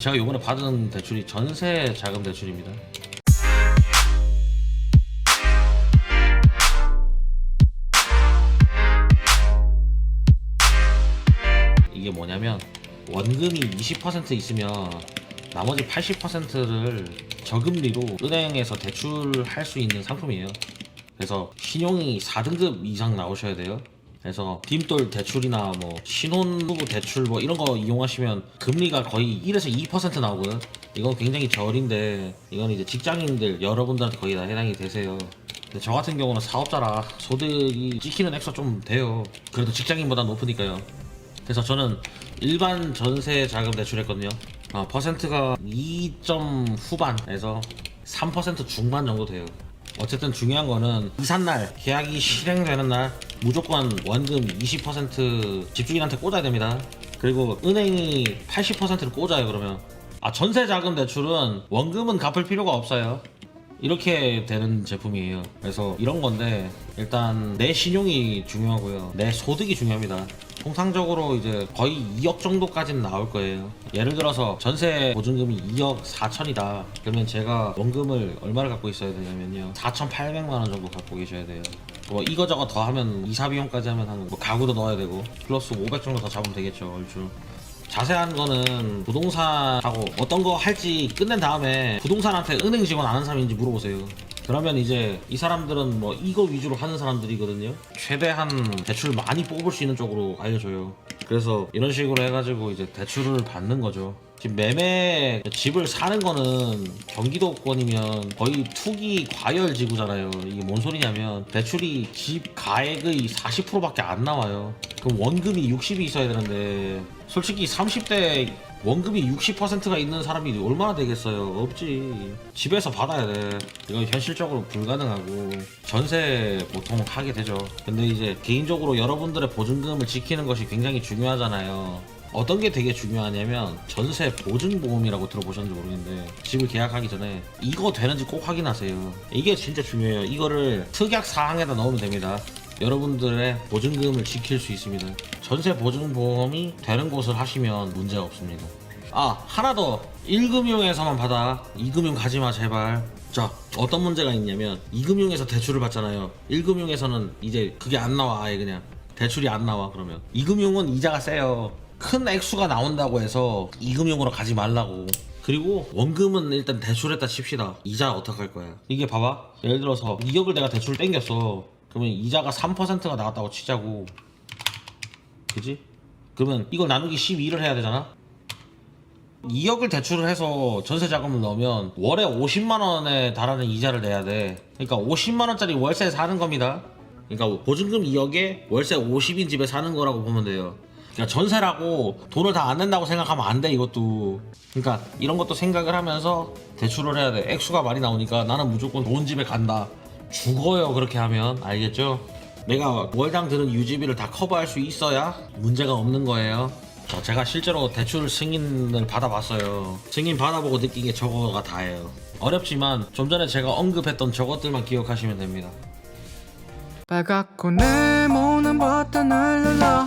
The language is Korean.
제가 요번에 받은 대출이 전세 자금 대출입니다. 이게 뭐냐면 원금이 20% 있으면 나머지 80%를 저금리로 은행에서 대출할 수 있는 상품이에요. 그래서 신용이 4등급 이상 나오셔야 돼요. 그래서 딤돌 대출이나 뭐 신혼부부 대출 뭐 이런 거 이용하시면 금리가 거의 1에서 2% 나오거든. 이건 굉장히 저울인데 이건 이제 직장인들 여러분들한테 거의 다 해당이 되세요. 근데 저 같은 경우는 사업자라 소득이 찍히는 액수가 좀 돼요. 그래도 직장인보다 높으니까요. 그래서 저는 일반 전세 자금 대출했거든요. 어, 퍼센트가 2점 후반에서 3% 중반 정도 돼요. 어쨌든 중요한 거는 이삿날 계약이 실행되는 날 무조건 원금 20% 집주인한테 꽂아야 됩니다. 그리고 은행이 80%를 꽂아요 그러면 아 전세 자금 대출은 원금은 갚을 필요가 없어요. 이렇게 되는 제품이에요. 그래서 이런 건데 일단 내 신용이 중요하고요. 내 소득이 중요합니다. 통상적으로 이제 거의 2억 정도까지는 나올 거예요. 예를 들어서 전세 보증금이 2억 4천이다. 그러면 제가 원금을 얼마를 갖고 있어야 되냐면요. 4,800만 원 정도 갖고 계셔야 돼요. 뭐 이거저거 더 하면 이사 비용까지 하면 한뭐 가구도 넣어야 되고 플러스 500 정도 더 잡으면 되겠죠 얼추. 자세한 거는 부동산하고 어떤 거 할지 끝낸 다음에 부동산한테 은행 직원 아는 사람인지 물어보세요. 그러면 이제 이 사람들은 뭐 이거 위주로 하는 사람들이거든요. 최대한 대출 많이 뽑을 수 있는 쪽으로 알려줘요. 그래서 이런 식으로 해가지고 이제 대출을 받는 거죠. 지금 매매 집을 사는 거는 경기도권이면 거의 투기 과열 지구잖아요. 이게 뭔 소리냐면 대출이 집 가액의 40%밖에 안 나와요. 그럼 원금이 60이 있어야 되는데 솔직히 30대 원금이 60%가 있는 사람이 얼마나 되겠어요? 없지. 집에서 받아야 돼. 이건 현실적으로 불가능하고 전세 보통 하게 되죠. 근데 이제 개인적으로 여러분들의 보증금을 지키는 것이 굉장히 중요하잖아요. 어떤 게 되게 중요하냐면 전세 보증 보험이라고 들어보셨는지 모르겠는데 집을 계약하기 전에 이거 되는지 꼭 확인하세요. 이게 진짜 중요해요. 이거를 특약 사항에다 넣으면 됩니다. 여러분들의 보증금을 지킬 수 있습니다. 전세 보증 보험이 되는 곳을 하시면 문제가 없습니다. 아 하나 더 1금융에서만 받아 2금융 가지마 제발 자 어떤 문제가 있냐면 2금융에서 대출을 받잖아요 1금융에서는 이제 그게 안 나와 아예 그냥 대출이 안 나와 그러면 2금융은 이자가 세요 큰 액수가 나온다고 해서 2금융으로 가지 말라고 그리고 원금은 일단 대출했다 칩시다 이자 어떡할 거야 이게 봐봐 예를 들어서 2억을 내가 대출을 땡겼어 그러면 이자가 3%가 나왔다고 치자고 그지? 그러면 이걸 나누기 12를 해야 되잖아 2억을 대출을 해서 전세 자금을 넣으면 월에 50만 원에 달하는 이자를 내야 돼. 그러니까 50만 원짜리 월세 사는 겁니다. 그러니까 보증금 2억에 월세 50인 집에 사는 거라고 보면 돼요. 그러니까 전세라고 돈을 다 안 낸다고 생각하면 안 돼 이것도. 그러니까 이런 것도 생각을 하면서 대출을 해야 돼. 액수가 많이 나오니까 나는 무조건 좋은 집에 간다. 죽어요 그렇게 하면 알겠죠? 내가 월당 드는 유지비를 다 커버할 수 있어야 문제가 없는 거예요. 어, 제가 실제로 대출 승인을 받아봤어요. 승인 받아보고 느낀 게 저거가 다예요. 어렵지만 좀 전에 제가 언급했던 저것들만 기억하시면 됩니다. 빨갛고 네모난 버튼을 눌러